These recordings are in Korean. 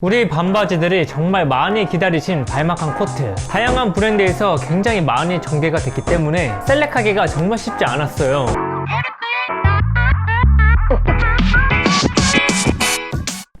우리 반바지들이 정말 많이 기다리신 발막한 코트. 다양한 브랜드에서 굉장히 많이 전개가 됐기 때문에 셀렉하기가 정말 쉽지 않았어요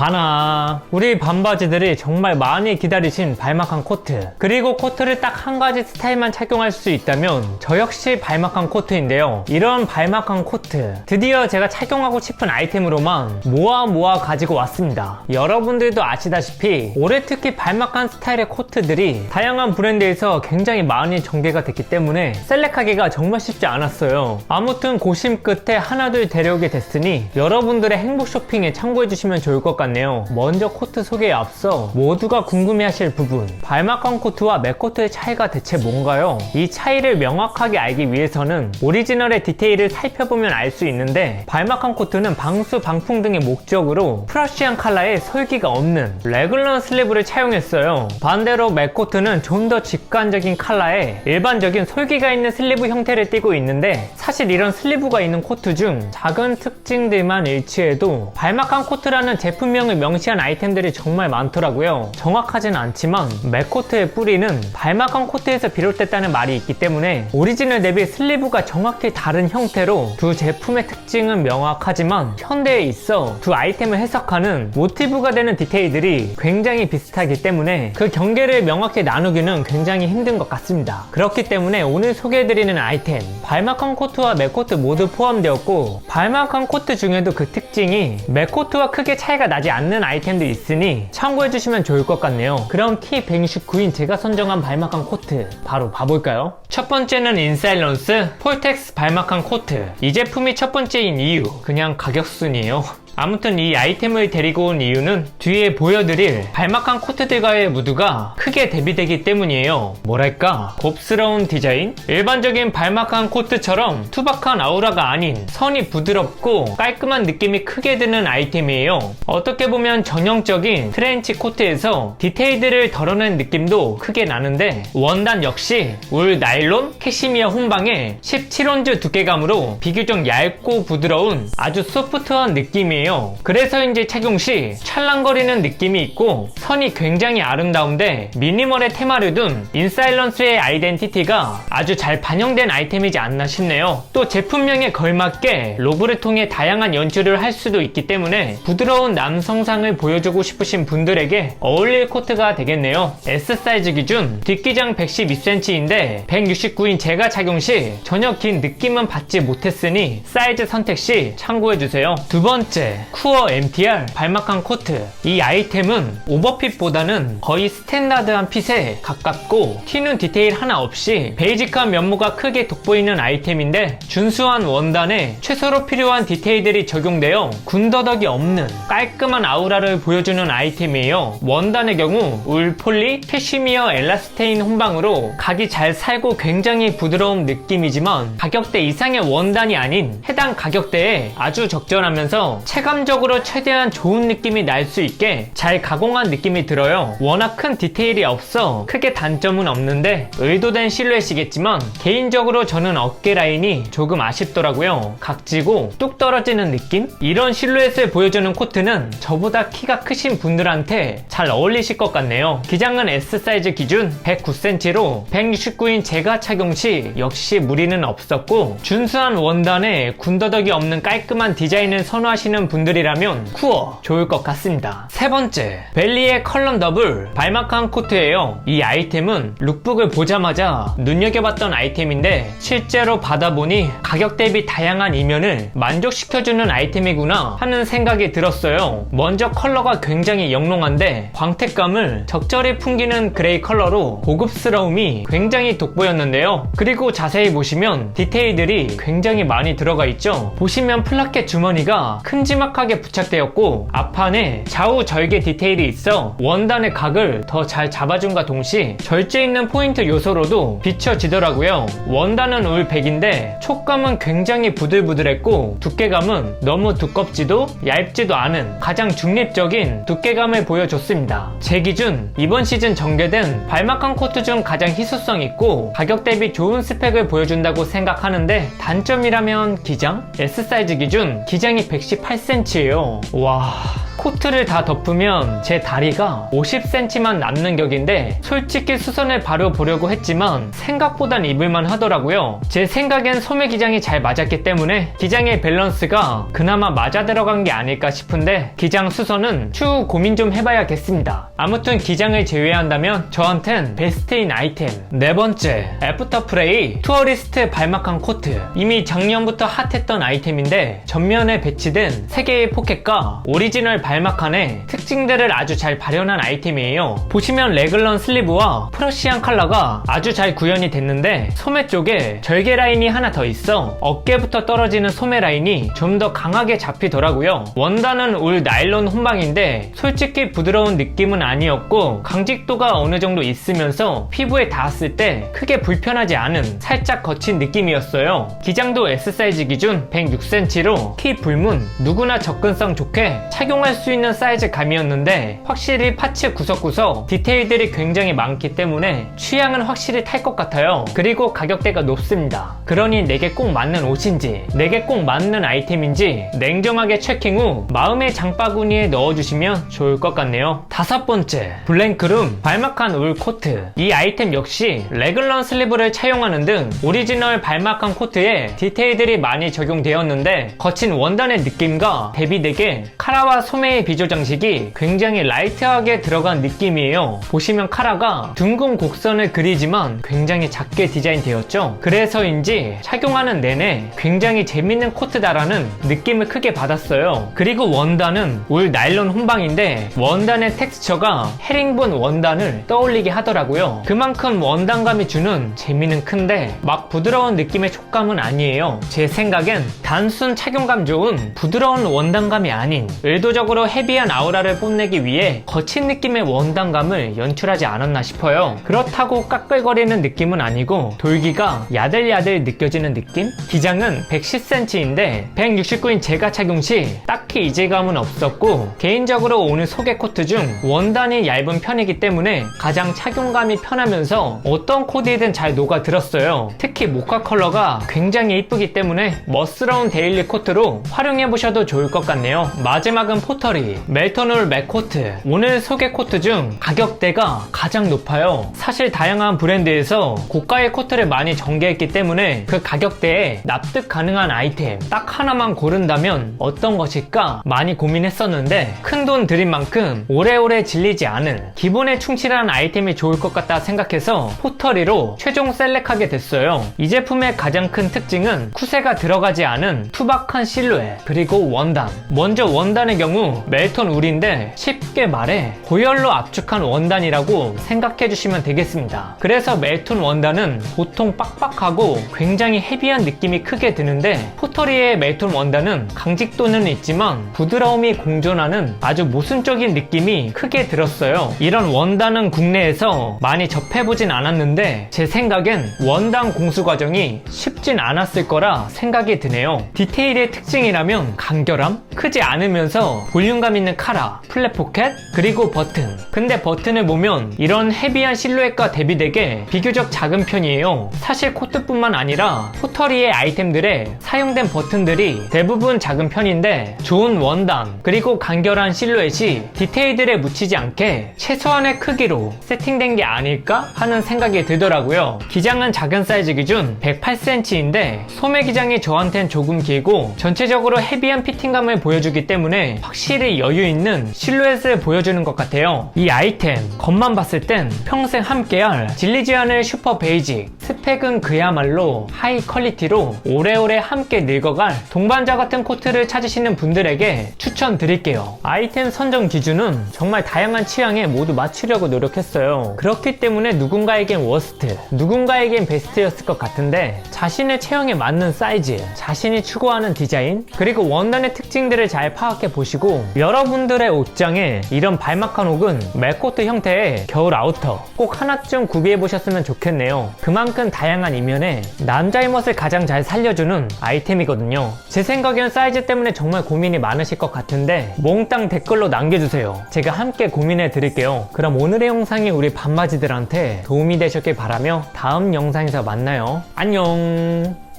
바나 우리 반바지들이 정말 많이 기다리신 발막한 코트. 그리고 코트를 딱 한 가지 스타일만 착용할 수 있다면 저 역시 발막한 코트인데요. 이런 발막한 코트. 드디어 제가 착용하고 싶은 아이템으로만 모아 모아 가지고 왔습니다. 여러분들도 아시다시피 올해 특히 발막한 스타일의 코트들이 다양한 브랜드에서 굉장히 많이 전개가 됐기 때문에 셀렉하기가 정말 쉽지 않았어요. 아무튼 고심 끝에 하나둘 데려오게 됐으니 여러분들의 행복 쇼핑에 참고해 주시면 좋을 것 같네요 먼저 코트 소개에 앞서 모두가 궁금해하실 부분. 발막한 코트와 맥코트의 차이가 대체 뭔가요? 이 차이를 명확하게 알기 위해서는 오리지널의 디테일을 살펴보면 알 수 있는데 발막한 코트는 방수, 방풍 등의 목적으로 프러시한 컬러에 솔기가 없는 레귤러 슬리브를 차용했어요. 반대로 맥코트는 좀 더 직관적인 컬러에 일반적인 솔기가 있는 슬리브 형태를 띠고 있는데 사실 이런 슬리브가 있는 코트 중 작은 특징들만 일치해도 발막한 코트라는 제품명 을 명시한 아이템들이 정말 많더라고요. 정확하진 않지만 맥코트의 뿌리는 발막한 코트에서 비롯됐다는 말이 있기 때문에 오리지널 대비 슬리브가 정확히 다른 형태로 두 제품의 특징은 명확하지만 현대에 있어 두 아이템을 해석하는 모티브가 되는 디테일들이 굉장히 비슷하기 때문에 그 경계를 명확히 나누기는 굉장히 힘든 것 같습니다. 그렇기 때문에 오늘 소개해드리는 아이템 발막한 코트와 맥코트 모두 포함되었고 발막한 코트 중에도 그 특징이 맥코트와 크게 차이가 나지 않는 아이템도 있으니 참고해 주시면 좋을 것 같네요. 그럼 T169인 제가 선정한 발막한 코트 바로 봐볼까요? 첫 번째는 인사일런스 폴텍스 발막한 코트. 이 제품이 첫 번째인 이유 그냥 가격순이에요 아무튼 이 아이템을 데리고 온 이유는 뒤에 보여드릴 발막한 코트들과의 무드가 크게 대비되기 때문이에요. 뭐랄까 곱스러운 디자인? 일반적인 발막한 코트처럼 투박한 아우라가 아닌 선이 부드럽고 깔끔한 느낌이 크게 드는 아이템이에요. 어떻게 보면 전형적인 트렌치 코트에서 디테일들을 덜어낸 느낌도 크게 나는데 원단 역시 울 나일론 캐시미어 혼방의 17온즈 두께감으로 비교적 얇고 부드러운 아주 소프트한 느낌이에요. 그래서 인지 착용 시 찰랑거리는 느낌이 있고 선이 굉장히 아름다운데 미니멀의 테마를 둔 인사일런스의 아이덴티티가 아주 잘 반영된 아이템이지 않나 싶네요. 또 제품명에 걸맞게 로브를 통해 다양한 연출을 할 수도 있기 때문에 부드러운 남성상을 보여주고 싶으신 분들에게 어울릴 코트가 되겠네요. S 사이즈 기준 뒷기장 112cm인데 169인 제가 착용 시 전혀 긴 느낌은 받지 못했으니 사이즈 선택 시 참고해주세요. 두 번째, 쿠어 MTR 발막한 코트. 이 아이템은 오버핏보다는 거의 스탠다드한 핏에 가깝고 튀는 디테일 하나 없이 베이직한 면모가 크게 돋보이는 아이템인데 준수한 원단에 최소로 필요한 디테일들이 적용되어 군더더기 없는 깔끔한 아우라를 보여주는 아이템이에요. 원단의 경우 울 폴리 캐시미어 엘라스테인 혼방으로 각이 잘 살고 굉장히 부드러운 느낌이지만 가격대 이상의 원단이 아닌 해당 가격대에 아주 적절하면서 체감적으로 최대한 좋은 느낌이 날 수 있게 잘 가공한 느낌이 들어요. 워낙 큰 디테일이 없어 크게 단점은 없는데 의도된 실루엣이겠지만 개인적으로 저는 어깨 라인이 조금 아쉽더라고요. 각지고 뚝 떨어지는 느낌? 이런 실루엣을 보여주는 코트는 저보다 키가 크신 분들한테 잘 어울리실 것 같네요. 기장은 S 사이즈 기준 109cm로 169인 제가 착용 시 역시 무리는 없었고 준수한 원단에 군더더기 없는 깔끔한 디자인을 선호하시는 분들이라면 쿠어 좋을 것 같습니다. 세 번째, 벨리의 컬럼 더블 발막한 코트예요. 이 아이템은 룩북을 보자마자 눈여겨봤던 아이템인데 실제로 받아보니 가격 대비 다양한 이면을 만족시켜주는 아이템이구나 하는 생각이 들었어요. 먼저 컬러가 굉장히 영롱한데 광택감을 적절히 풍기는 그레이 컬러로 고급스러움이 굉장히 돋보였는데요. 그리고 자세히 보시면 디테일들이 굉장히 많이 들어가 있죠. 보시면 플라켓 주머니가 큼지 막하게 부착되었고 앞판에 좌우 절개 디테일이 있어 원단의 각을 더 잘 잡아준과 동시에 절제 있는 포인트 요소로도 비춰지더라고요. 원단은 울 100인데 촉감은 굉장히 부들부들했고 두께감은 너무 두껍지도 얇지도 않은 가장 중립적인 두께감을 보여줬습니다. 제 기준 이번 시즌 전개된 발막한 코트 중 가장 희소성 있고 가격 대비 좋은 스펙을 보여준다고 생각하는데 단점이라면 기장? S 사이즈 기준 기장이 118cm 예요. 와. 코트를 다 덮으면 제 다리가 50cm만 남는 격인데 솔직히 수선을 바로 보려고 했지만 생각보단 입을만 하더라고요. 제 생각엔 소매 기장이 잘 맞았기 때문에 기장의 밸런스가 그나마 맞아 들어간 게 아닐까 싶은데 기장 수선은 추후 고민 좀 해봐야겠습니다. 아무튼 기장을 제외한다면 저한텐 베스트인 아이템 네 번째 애프터 프레이 투어리스트 발막한 코트 이미 작년부터 핫했던 아이템인데 전면에 배치된 3개의 포켓과 오리지널 발 막칸의 특징들을 아주 잘 발현한 아이템이에요. 보시면 레글런 슬리브와 프러시안 컬러가 아주 잘 구현이 됐는데 소매 쪽에 절개 라인이 하나 더 있어. 어깨부터 떨어지는 소매 라인이 좀 더 강하게 잡히더라고요. 원단은 울 나일론 혼방인데 솔직히 부드러운 느낌은 아니었고 강직도가 어느 정도 있으면서 피부에 닿았을 때 크게 불편하지 않은 살짝 거친 느낌이었어요. 기장도 S 사이즈 기준 106cm로 키 불문 누구나 접근성 좋게 착용할 수 있는 사이즈 감이었는데 확실히 파츠 구석구석 디테일들이 굉장히 많기 때문에 취향은 확실히 탈 것 같아요. 그리고 가격대가 높습니다. 그러니 내게 꼭 맞는 옷인지 내게 꼭 맞는 아이템인지 냉정하게 체킹 후 마음의 장바구니에 넣어주시면 좋을 것 같네요. 다섯 번째, 블랭크룸 발막한 울 코트. 이 아이템 역시 레글런 슬리브를 차용하는 등 오리지널 발막한 코트에 디테일들이 많이 적용되었는데 거친 원단의 느낌과 대비되게 카라와 소매 의 비조 장식이 굉장히 라이트하게 들어간 느낌이에요. 보시면 카라가 둥근 곡선을 그리지만 굉장히 작게 디자인되었죠. 그래서인지 착용하는 내내 굉장히 재밌는 코트다라는 느낌을 크게 받았어요. 그리고 원단은 울 나일론 혼방인데 원단의 텍스처가 헤링본 원단을 떠올리게 하더라고요. 그만큼 원단감이 주는 재미는 큰데 막 부드러운 느낌의 촉감은 아니에요. 제 생각엔 단순 착용감 좋은 부드러운 원단감이 아닌 의도적으로 헤비한 아우라를 뽐내기 위해 거친 느낌의 원단감을 연출하지 않았나 싶어요. 그렇다고 까끌거리는 느낌은 아니고 돌기가 야들야들 느껴지는 느낌? 기장은 110cm인데 169인 제가 착용 시 딱히 이질감은 없었고 개인적으로 오늘 소개 코트 중 원단이 얇은 편이기 때문에 가장 착용감이 편하면서 어떤 코디든 잘 녹아들었어요. 특히 모카 컬러가 굉장히 이쁘기 때문에 멋스러운 데일리 코트로 활용해보셔도 좋을 것 같네요. 마지막은 포 터리 멜토놀 맥 코트 오늘 소개 코트 중 가격대가 가장 높아요. 사실 다양한 브랜드에서 고가의 코트를 많이 전개했기 때문에 그 가격대에 납득 가능한 아이템 딱 하나만 고른다면 어떤 것일까 많이 고민했었는데 큰 돈 들인 만큼 오래오래 질리지 않은 기본에 충실한 아이템이 좋을 것 같다 생각해서 포터리로 최종 셀렉하게 됐어요. 이 제품의 가장 큰 특징은 쿠세가 들어가지 않은 투박한 실루엣 그리고 원단 먼저 원단의 경우 멜톤 울인데 쉽게 말해 고열로 압축한 원단이라고 생각해 주시면 되겠습니다. 그래서 멜톤 원단은 보통 빡빡하고 굉장히 헤비한 느낌이 크게 드는데 포터리의 멜톤 원단은 강직도는 있지만 부드러움이 공존하는 아주 모순적인 느낌이 크게 들었어요. 이런 원단은 국내에서 많이 접해보진 않았는데 제 생각엔 원단 공수 과정이 쉽진 않았을 거라 생각이 드네요. 디테일의 특징이라면 간결함? 크지 않으면서 볼륨감 있는 카라, 플랫 포켓, 그리고 버튼. 근데 버튼을 보면 이런 헤비한 실루엣과 대비되게 비교적 작은 편이에요. 사실 코트뿐만 아니라 포터리의 아이템들에 사용된 버튼들이 대부분 작은 편인데 좋은 원단, 그리고 간결한 실루엣이 디테일들에 묻히지 않게 최소한의 크기로 세팅된 게 아닐까 하는 생각이 들더라고요. 기장은 작은 사이즈 기준 108cm인데 소매 기장이 저한텐 조금 길고 전체적으로 헤비한 피팅감을 보여주기 때문에 확실히 여유 있는 실루엣을 보여주는 것 같아요. 이 아이템 겉만 봤을 땐 평생 함께할 않을 슈퍼 베이직 스펙은 그야말로 하이 퀄리티로 오래오래 함께 늙어갈 동반자 같은 코트를 찾으시는 분들에게 추천드릴게요. 아이템 선정 기준은 정말 다양한 취향에 모두 맞추려고 노력했어요. 그렇기 때문에 누군가에겐 워스트, 누군가에겐 베스트였을 것 같은데 자신의 체형에 맞는 사이즈, 자신이 추구하는 디자인, 그리고 원단의 특징들을 잘 파악해 보시 고 여러분들의 옷장에 이런 발막한 혹은 멜코트 형태의 겨울 아우터 꼭 하나쯤 구비해 보셨으면 좋겠네요. 그만큼 다양한 이면에 남자의 멋을 가장 잘 살려주는 아이템이거든요. 제 생각엔 사이즈 때문에 정말 고민이 많으실 것 같은데 몽땅 댓글로 남겨주세요. 제가 함께 고민해 드릴게요. 그럼 오늘의 영상이 우리 반바지들한테 도움이 되셨길 바라며 다음 영상에서 만나요. 안녕.